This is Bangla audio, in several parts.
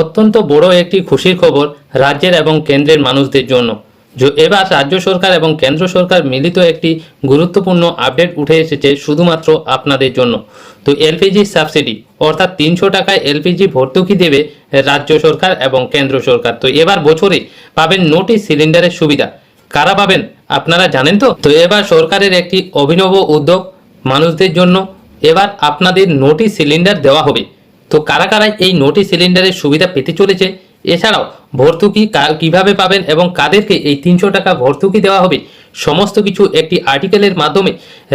অত্যন্ত বড় একটি খুশির খবর রাজ্যের এবং কেন্দ্রের মানুষদের জন্য। এবার রাজ্য সরকার এবং কেন্দ্র সরকার মিলিত একটি গুরুত্বপূর্ণ আপডেট উঠে এসেছে শুধুমাত্র আপনাদের জন্য। তো এলপিজি সাবসিডি, অর্থাৎ তিনশো টাকায় এলপিজি ভর্তুকি দেবে রাজ্য সরকার এবং কেন্দ্র সরকার। তো এবার বছরে পাবেন নোটিশ সিলিন্ডারের সুবিধা। কারা পাবেন, আপনারা জানেন তো? তো এবার সরকারের একটি অভিনব উদ্যোগ মানুষদের জন্য। এবার আপনাদের নোটিশ সিলিন্ডার দেওয়া হবে। তো কারা কারা এই নোটি সিলিন্ডারের সুবিধা পেতে চলেছে? এছাড়াও ভর্তুকি কীভাবে পাবেন এবং কাদেরকে এই তিনশো টাকা ভর্তুকি দেওয়া হবে? সমস্ত কিছু একটি আর্টিকেলের মাধ্যমে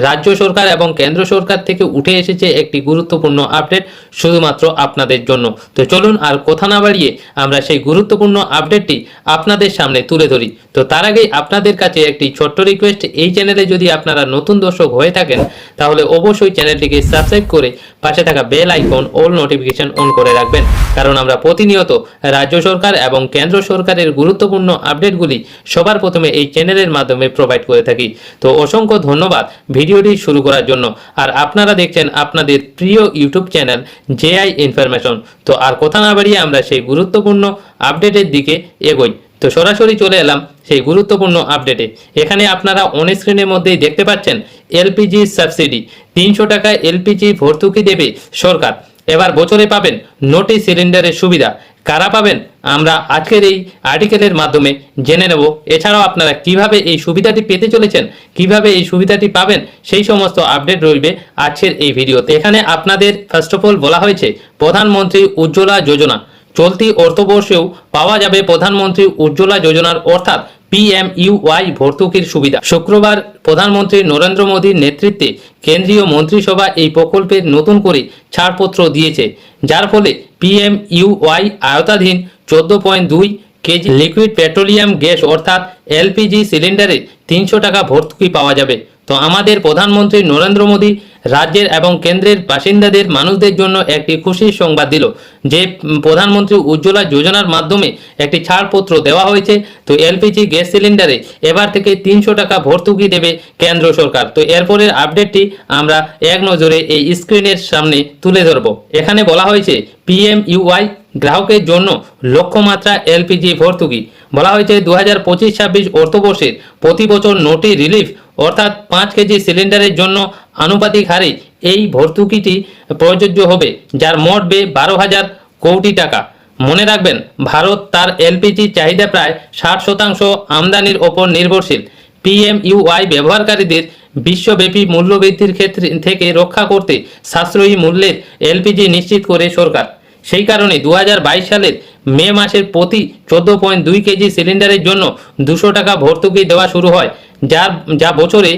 রাজ্য সরকার এবং কেন্দ্র সরকার থেকে উঠে এসেছে একটি গুরুত্বপূর্ণ আপডেট শুধুমাত্র আপনাদের জন্য। তো চলুন আর কথা না বাড়িয়ে আমরা সেই গুরুত্বপূর্ণ আপডেটটি আপনাদের সামনে তুলে ধরি। তো তার আগেই আপনাদের কাছে একটি ছোট্ট রিকোয়েস্ট এই চ্যানেলে যদি আপনারা নতুন দর্শক হয়ে থাকেন, তাহলে অবশ্যই চ্যানেলটিকে সাবস্ক্রাইব করে পাশে থাকা bell icon all notification on করে রাখবেন। কারণ আমরা প্রতিনিয়ত রাজ্য সরকার এবং কেন্দ্র সরকারের গুরুত্বপূর্ণ আপডেটগুলি সবার প্রথমে এই চ্যানেলের মাধ্যমে প্রোভাইড করে থাকি। তো অসংখ্য ধন্যবাদ ভিডিওটি শুরু করার জন্য। আর আপনারা দেখছেন আপনাদের প্রিয় ইউটিউব চ্যানেল জেআই ইনফরমেশন। তো আর কথা না বাড়িয়ে আমরা সেই গুরুত্বপূর্ণ আপডেটের দিকে এগোই। তো সরাসরি চলে এলাম সেই গুরুত্বপূর্ণ আপডেটে। এখানে আপনারা অন স্ক্রিনের মধ্যেই দেখতে পাচ্ছেন এলপিজি সাবসিডি। তিনশো টাকায় এলপিজি ভর্তুকি দেবে সরকার। এবার বছরে পাবেন নোটিশ সিলিন্ডারের সুবিধা। কারা পাবেন? আমরা আজকের এই আর্টিকেলের মাধ্যমে জেনে নেব। এছাড়াও আপনারা কীভাবে এই সুবিধাটি পেতে চলেছেন, কীভাবে এই সুবিধাটি পাবেন, সেই সমস্ত আপডেট রইবে আজকের এই ভিডিওতে। এখানে আপনাদের ফার্স্ট অফ অল বলা হয়েছে, প্রধানমন্ত্রী উজ্জ্বলা যোজনা। চলতি অর্থবর্ষেও পাওয়া যাবে প্রধানমন্ত্রী উজ্জ্বলা যোজনার অর্থাৎ পিএমইউওয়াই ভর্তুকির সুবিধা। শুক্রবার প্রধানমন্ত্রী নরেন্দ্র মোদীর নেতৃত্বে কেন্দ্রীয় মন্ত্রিসভা এই প্রকল্পের নতুন করে ছাড়পত্র দিয়েছে, যার ফলে পিএমইউআই আয়তাধীন চোদ্দ পয়েন্ট দুই কেজি লিকুইড পেট্রোলিয়াম গ্যাস অর্থাৎ এলপিজি সিলিন্ডারে তিনশো টাকা ভর্তুকি পাওয়া যাবে। তো আমাদের প্রধানমন্ত্রী নরেন্দ্র মোদী রাজ্যের এবং কেন্দ্রের বাসিন্দাদের মানুষদের জন্য একটি খুশির সংবাদ দিল, যে প্রধানমন্ত্রী উজ্জ্বলা যোজনার মাধ্যমে একটি ছাড়পত্র দেওয়া হয়েছে। তো এলপিজি গ্যাস সিলিন্ডারে এবার থেকে তিনশো টাকা ভর্তুকি দেবে কেন্দ্র সরকার। তো এরপরের আপডেটটি আমরা এক নজরে এই স্ক্রিনের সামনে তুলে ধরব। এখানে বলা হয়েছে পিএম ইউআই গ্রাহকের জন্য লক্ষ্যমাত্রা এলপিজি ভর্তুকি। বলা হয়েছে দু হাজার পঁচিশ ছাব্বিশ অর্থবর্ষের প্রতি বছর নোটি রিলিফ, অর্থাৎ পাঁচ কেজি সিলিন্ডারের জন্য আনুপাতিক হারে এই ভর্তুকিটি প্রযোজ্য হবে, যার মোট ব্যয় বারো হাজার কোটি টাকা। মনে রাখবেন, ভারত তার এলপিজি চাহিদা প্রায় ষাট শতাংশ আমদানির ওপর নির্ভরশীল। পিএমইউআই ব্যবহারকারীদের বিশ্বব্যাপী মূল্যবৃদ্ধির ক্ষেত্রে থেকে রক্ষা করতে সাশ্রয়ী মূল্যের এলপিজি নিশ্চিত করে সরকার। সেই কারণে দু হাজার বাইশ সালের মে মাসের প্রতি চোদ্দ পয়েন্ট দুই কেজি সিলিন্ডারের জন্য দুশো টাকা ভর্তুকি দেওয়া শুরু হয়, যার, যা বছরে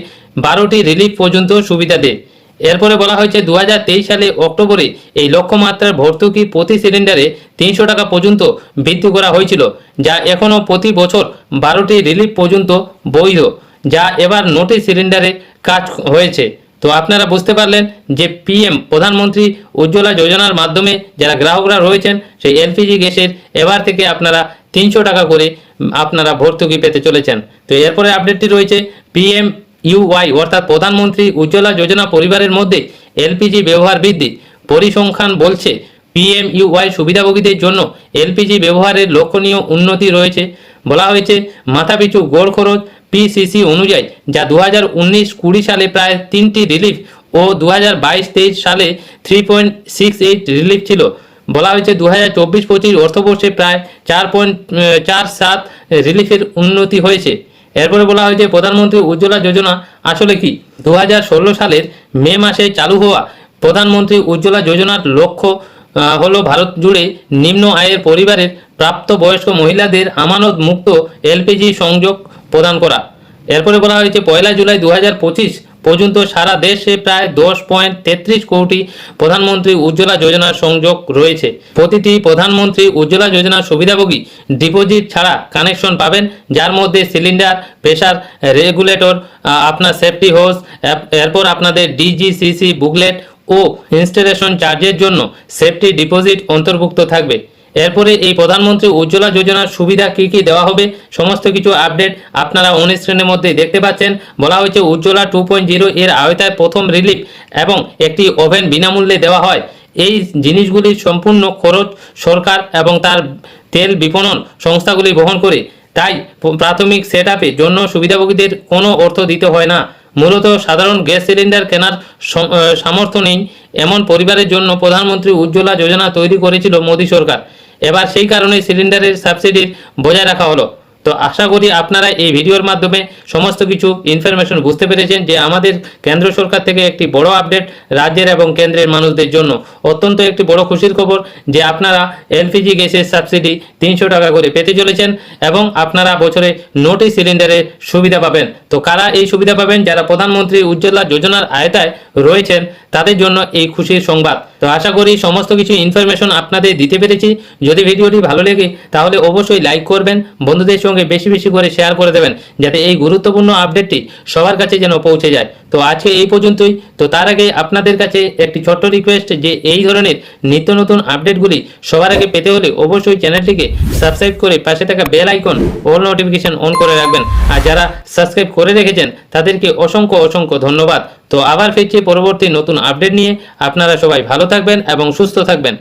বারোটি রিলিফ পর্যন্ত সুবিধা দেয়। এরপরে বলা হয়েছে দু হাজার তেইশ সালে অক্টোবরে এই লক্ষ্যমাত্রার ভর্তুকি প্রতি সিলিন্ডারে তিনশো টাকা পর্যন্ত বৃদ্ধি করা হয়েছিল, যা এখনও প্রতি বছর বারোটি রিলিফ পর্যন্ত বৈধ। যা এবার নোটিশ সিলিন্ডারে কাজ হয়েছে। তো আপনারা বুঝতে পারলেন যে পিএম প্রধানমন্ত্রী উজ্জ্বলা যোজনার মাধ্যমে যারা গ্রাহকরা রয়েছেন, সেই এলপিজি গ্যাসের এবার থেকে আপনারা তিনশো টাকা করে আপনারা ভর্তুকি পেতে চলেছেন। তো এরপরে আপডেটটি রয়েছে পিএম ইউওয়াই অর্থাৎ প্রধানমন্ত্রী উজ্জ্বলা যোজনা পরিবারের মধ্যে এলপিজি ব্যবহার বৃদ্ধি। পরিসংখ্যান বলছে পিএমইউওয়াই সুবিধাভোগীদের জন্য এলপিজি ব্যবহারের লক্ষণীয় উন্নতি রয়েছে। বলা হয়েছে, মাথাপিছু গড় খরচ পিসিসি অনুযায়ী, যা দু হাজার উনিশ কুড়ি সালে প্রায় তিনটি রিলিফ ও দু হাজার বাইশ তেইশ সালে three point six eight relief ছিল। বলা হয়েছে দু হাজার চব্বিশ পঁচিশ অর্থবর্ষে প্রায় চার পয়েন্ট চার সাত রিলিফের উন্নতি হয়েছে। এরপরে বলা হয়েছে প্রধানমন্ত্রী উজ্জ্বলা যোজনা আসলে কি? দু হাজার ষোলো সালের মে মাসে চালু হওয়া প্রধানমন্ত্রী উজ্জ্বলা যোজনার লক্ষ্য হলো ভারত জুড়ে নিম্ন আয়ের পরিবারের প্রাপ্তবয়স্ক মহিলাদের আমানত মুক্ত এলপিজি সংযোগ প্রদান করা। এরপরে বলা হয়েছে, পয়লা জুলাই দু হাজার পঁচিশ পর্যন্ত সারা দেশে প্রায় দশ পয়েন্ট তেত্রিশ কোটি প্রধানমন্ত্রী উজ্জ্বলা যোজনার সংযোগ রয়েছে। প্রতিটি প্রধানমন্ত্রী উজ্জ্বলা যোজনার সুবিধাভোগী ডিপোজিট ছাড়া কানেকশন পাবেন, যার মধ্যে সিলিন্ডার, প্রেসার রেগুলেটর আপনার সেফটি হোস এরপর আপনাদের ডিজিসিসি বুকলেট ও ইনস্টলেশন চার্জের জন্য সেফটি ডিপোজিট অন্তর্ভুক্ত থাকবে। এরপরে এই প্রধানমন্ত্রী উজ্জ্বলা যোজনার সুবিধা কি কি দেওয়া হবে? সমস্ত কিছু আপডেট আপনারা স্ক্রিনের মধ্যে দেখতে পাচ্ছেন। বলা হয়েছে, উজ্জ্বলা টু এর আওতায় প্রথম রিলিফ এবং একটি ওভেন বিনামূল্যে দেওয়া হয়। এই জিনিসগুলির সম্পূর্ণ খরচ সরকার এবং তার তেল বিপণন সংস্থাগুলি বহন করে। তাই প্রাথমিক সেট জন্য সুবিধাভোগীদের কোনো অর্থ দিতে হয় না। মূলত সাধারণ গ্যাস সিলিন্ডার কেনার সামর্থ্য নেই। এমন পরিবারের জন্য প্রধানমন্ত্রী উজ্জ্বলা যোজনা তৈরি করেছিল মোদী সরকার। এবার সেই কারণে সিলিন্ডারের সাবসিডি বজায় রাখা হলো। তো আশা করি আপনারা এই ভিডিওর মাধ্যমে সমস্ত কিছু ইনফরমেশন বুঝতে পেরেছেন যে আমাদের কেন্দ্র সরকার থেকে একটি বড় আপডেট রাজ্যের এবং কেন্দ্রের মানুষদের জন্য। অত্যন্ত একটি বড় খুশির খবর যে আপনারা এলপিজি গ্যাসের সাবসিডি তিনশো টাকা করে পেতে চলেছেন এবং আপনারা বছরে নটি সিলিন্ডারের সুবিধা পাবেন। তো কারা এই সুবিধা পাবেন? যারা প্রধানমন্ত্রী উজ্জ্বলা যোজনার আয়তায় রয়েছেন, তাদের জন্য এই খুশির সংবাদ। তো আশা করি সমস্ত কিছু ইনফরমেশন আপনাদের দিতে পেরেছি। যদি ভিডিওটি ভালো লেগে, তাহলে অবশ্যই লাইক করবেন, বন্ধুদের সঙ্গে বেশি বেশি করে শেয়ার করে দেবেন, যাতে এই গুরুত্বপূর্ণ আপডেটটি সবার কাছে যেন পৌঁছে যায়। তো আজকে এই পর্যন্তই। তো তার আগে আপনাদের কাছে একটি ছোট্ট রিকোয়েস্ট যে এই ধরনের নিত্য নতুন আপডেটগুলি সবার আগে পেতে হলে অবশ্যই চ্যানেলটিকে সাবস্ক্রাইব করে পাশে থাকা bell icon all notification on করে রাখবেন। আর যারা সাবস্ক্রাইব করে রেখেছেন, তাদেরকে অসংখ্য অসংখ্য ধন্যবাদ। তো আবার ফিরছি পরবর্তী নতুন আপডেট নিয়ে। আপনারা সবাই ভালো থাকবেন এবং সুস্থ থাকবেন।